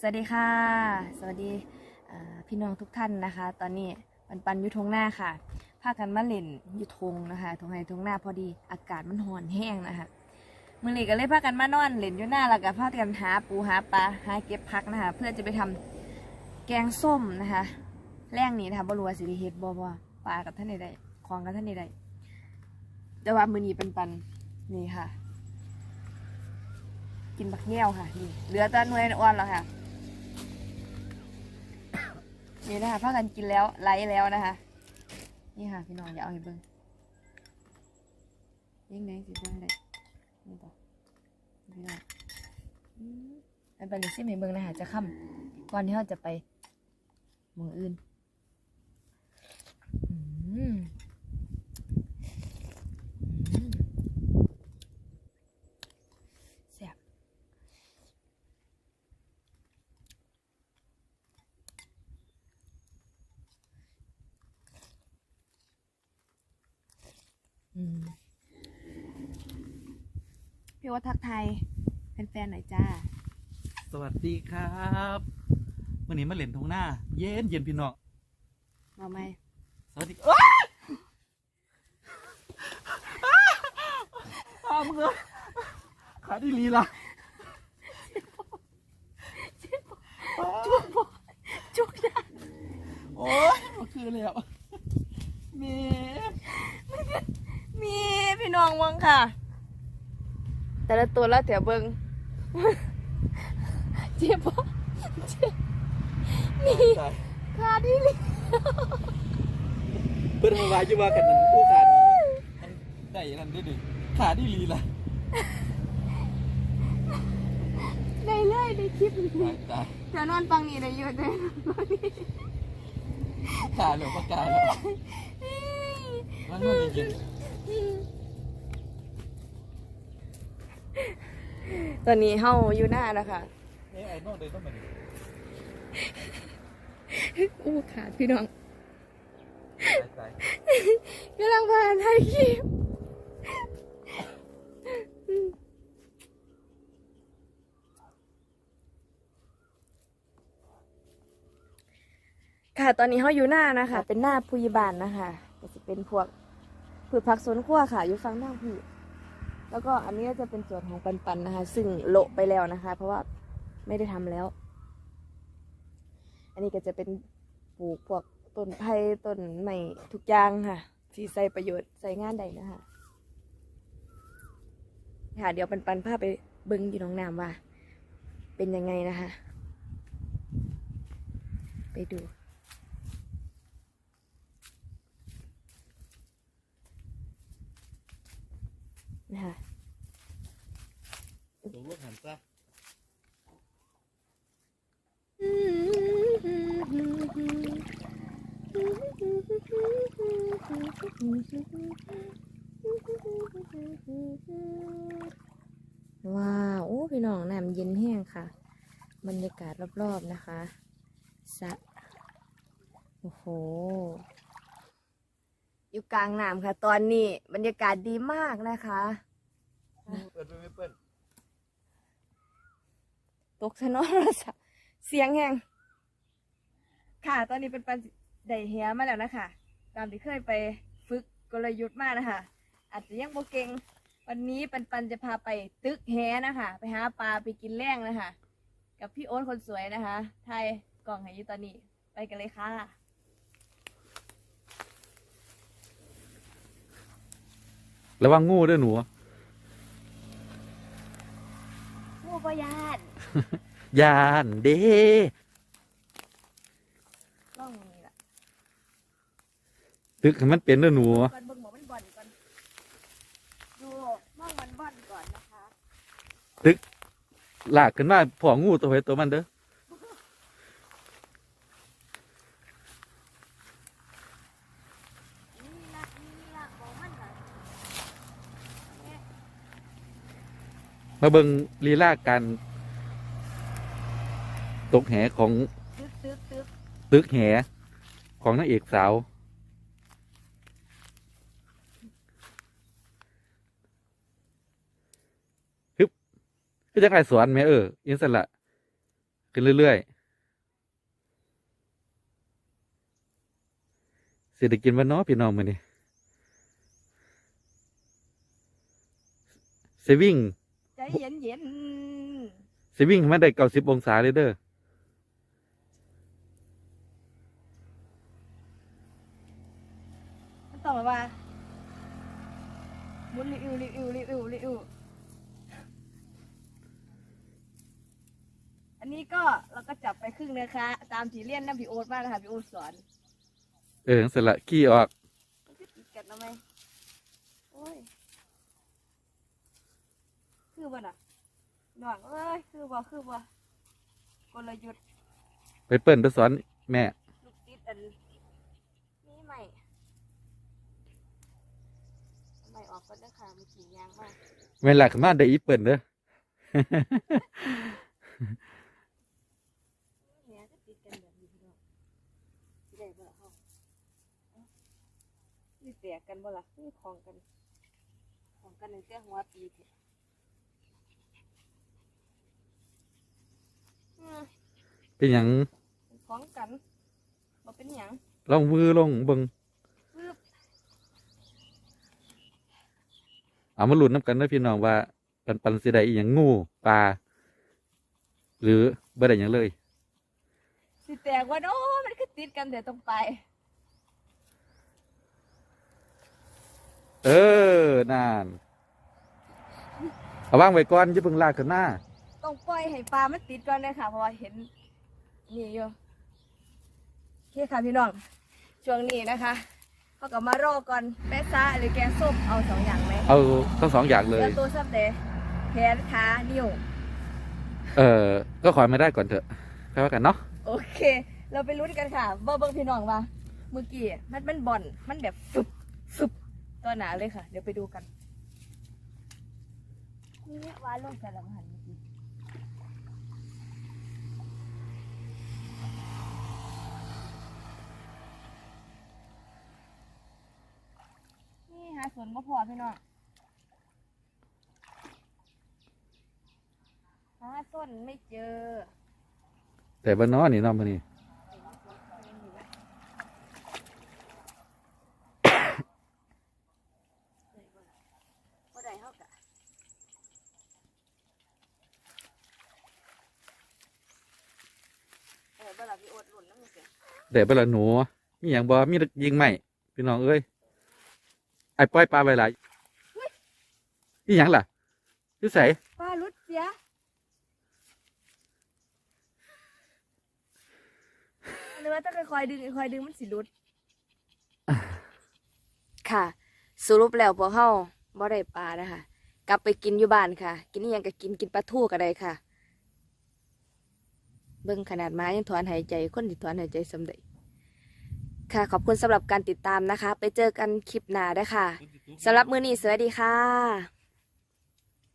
สวัสดีค่ะ สวัสดีพี่น้องทุกท่านนะคะ ตอนนี้ปันปันยุทงหน้าค่ะพากันมาเล่นยุทงนะคะทงไห้ทงหน้าพอดีอากาศมันหอนแห้งนะคะมื่อนี้ก็เลยพากันมานอนเล่นยู่หน้าแล้วก็พากันหาปูหาปลาหาเก็บพักนะคะ เพื่อจะไปทำแกงส้มนะคะแรงนี้นะคะบรัวาสิริเฮ็ดบ่บ่ปลากับท่านใดๆของกับท่านใดๆแต่ว่ามือนี้ปันปันนี่ค่ะ กินบักแง่วค่ะนี่เหลือแต่หน่วยอ่อนแล้วค่ะ นี่นะคะพากันกินแล้วไลฟ์แล้วนะคะ นี่ค่ะพี่น้องอย่าเอาให้เบิ้งยังไหนสิเบิ้งได้นี่ต่อพี่น้องอืมอันเป็นซิมให้เบิ้งนะคะจะค่ำก่อนที่เราจะไปมืองอื่นอืมอืมแซ่บ อืม พี่ว่าทักไทายแฟนๆหน่อยจ้า สวัสดีครับวันนี้มาเล่นทงหน้า เย็นเย็นพี่น้องมาไหมสวัสดีอ้าวอ้าวมึงเลยขาดีลีล่ะจุกบ่จุกนะโอ้ยมันคือแล้วเมีมีพี่ น้องวังค่ะ แต่ละตัวแล้วแต่เบิงเจ็บบ่เจ็บมีใจขาดีเลยเพื่อนมาว่าอยู่ว่ากันนั้นผู้ขาดีมันได้นั่นด้วยดิขาดีลีล่ะได้เลยในคลิปนี้ตายตายเดี๋ยวนอนฟังนี่ได้เยอะเลยขาเหลือปากกาแล้วมันมันเย็น ตอนนี้เฮาอยู่หน้าแล้วค่ะๆเอ้ยไอ้นอกเดินต้องมาดิอู้ขาดพี่น้องตายกำลังพาถ่ายคลิปค่ะตอนนี้เขาอยู่หน้านะคะ เป็นหน้าพุยบานนะคะก็จะเป็นพวกพืชผักสวนครัวค่ะ อยู่ฝั่งหน้าพี่ แล้วก็อันนี้ก็จะเป็นส่วนของปันปันนะคะ ซึ่งโละไปแล้วนะคะ เพราะว่าไม่ได้ทำแล้ว อันนี้ก็จะเป็นปลูกพวกต้นไผ่ต้นไม้ทุกอย่างค่ะที่ใส่ประโยชน์ใส่งานใดนะคะค่ะเดี๋ยวปันปันพาไปเบิ้งอยู่น้องน้ำว่า เป็นยังไงนะคะ ไปดู นะคะตกลูกหันซะว้าวโอ้พี่น้องน้ำเย็นแห้งค่ะ บรรยากาศรอบๆนะคะสระโอ้โห อยู่กลางน้ำค่ะ ตอนนี้บรรยากาศดีมากนะคะ เปิดไม่เปิดตกสนอนแล้วจ้ะเสียงแห้งค่ะ ตอนนี้เป็นปันไดเฮียมาแล้วนะคะ ตามที่เคยไปฝึกกลยุทธ์มานะคะ อาจจะยังโบเก่งวันนี้ปันปันจะพาไปตึกแฮนะคะ ไปหาปลาไปกินแล้งนะคะ กับพี่โอ๊ตคนสวยนะคะไทยกล่องให้อยูตอนนี้ ไปกันเลยค่ะ ระวังงูด้วยหนูผู้ปยานยานเด้ล่องนี้ล่ะตึกให้มันเป็นด้วยหนูก่อนเบิ่งหมอมันบ่อนก่อนดูมองมันบ่อนก่อนนะคะลากขึ้นมาพองูตัวไว้ตัวมันเด้อ นี่ละนี่ละมองมันล่ะเนี่ย มาเบิงลีลาการตกแหของตึกตึกแหของนางเอกสาว ฮึบก็จะไงสวนไหมเออ อินสละขึ้นเรื่อย ๆ เศรษฐกิจวันน้อพี่น้องมือนี่เซวิ่ง ใจเย็นเย็นเซวิ่งมาได้เก้าสิบองศาเลยเด้อๆมันต้องแบบว่าหมุนรีวิวรีวิวรีวิวรีวิวอันนี้ก็เราก็จับไปครึ่งนะคะ ตามที่เลี่ยนน้ำพี่โอ๊ตมากนะคะพี่โอ๊ตสอนเออเสร็จละขี้ออกมันจะติดกันทำไมโอ้ย คือบ่น่ะหน่องเอ้ยคือบ่คือบ่กลยุทธ์ไปเปิ้นไปสอนแม่ ลูกติดอันนี้ใหม่ใหม่ออกก็ได้ค่ะมีกี่ยางมากเวลาขึ้นมาได้อีเปิ้นเด้อเนี่ยก็ติดกันแบบนี้พี่น้องสิได้บ่ล่ะเฮาเอ้านี่แตกกันบ่ล่ะนี่ของกันของกันตั้งแต่หัวปีเถอะอืม เป็นหยังของกันบ่เป็นหยังลองมือลงเบิงปึ๊บเอามาลุ้นน้ำกันเด้อพี่น้องว่าปันปันสิได้อีหยังงูปลาหรือบ่ได้หยังเลย สิแตกว่าโอ้มันคือติดกันแต่ต้องไป เออนานเอาวางไว้ก่อนอย่าเพิ่งลากขึ้นหน้าต้ องปล่อยให้ปลามันติดก่อนเลยค่ะ เพราะว่าเห็นนี่อยู่โอเคค่ะพี่น้องช่วงนี้นะคะเขาก็มารอก่อนแป๊ะซ่าหรือแกงส้มเอาสองอย่างไหมเอาทั้งสองอย่างเลยแล้วตัวซับเดแขนขานิ้วเออก็ขอให้ไม่ได้ก่อนเถอะค่อยว่ากันเนาะโอเค เราไปลุ้นกันค่ะเบอร์เบิ้งพี่น้องว่าเมื่อกี้มันเป็นบอลมันแบบฟึบฟึบตัวหนาเลยค่ะ เดี๋ยวไปดูกันนี่วาลงใส่ลำหันเมื่อกี้นี่ หาสวนมะพร้าวพี่น้องหาต้นไม่เจอ แต่บ้านน้อนี่เน้องมันนี่บ่ได้เฮากะเออบ่ล่ะพี่โอ๊ตหล่นน้ำมันเสียแต่เวลาหนู มีอย่างบ่มีแต่ยิงใหม่พี่น้องเอ้ย ไอ้ปล่อยปลาไว้หลายนี่หยังล่ะอยุ่ใส่ป้ารุดเสียหรือว่าต้องคอยๆดึงคอยๆดึงมันสิรุด ค่ะ สรุปแล้วพวกเฮาบ่ได้ปลานะคะกลับไปกินอยู่บ้านค่ะ กินอหยังก็กินกินปลาทูก็ได้ค่ะ เบิ่งขนาดไม้ยังถอนหายใจคนที่ถอนหายใจสำเร็จ ค่ะ ขอบคุณสำหรับการติดตามนะคะ ไปเจอกันคลิปหน้าได้อค่ะสำหรับมื้อนี้สวัสดีค่ะ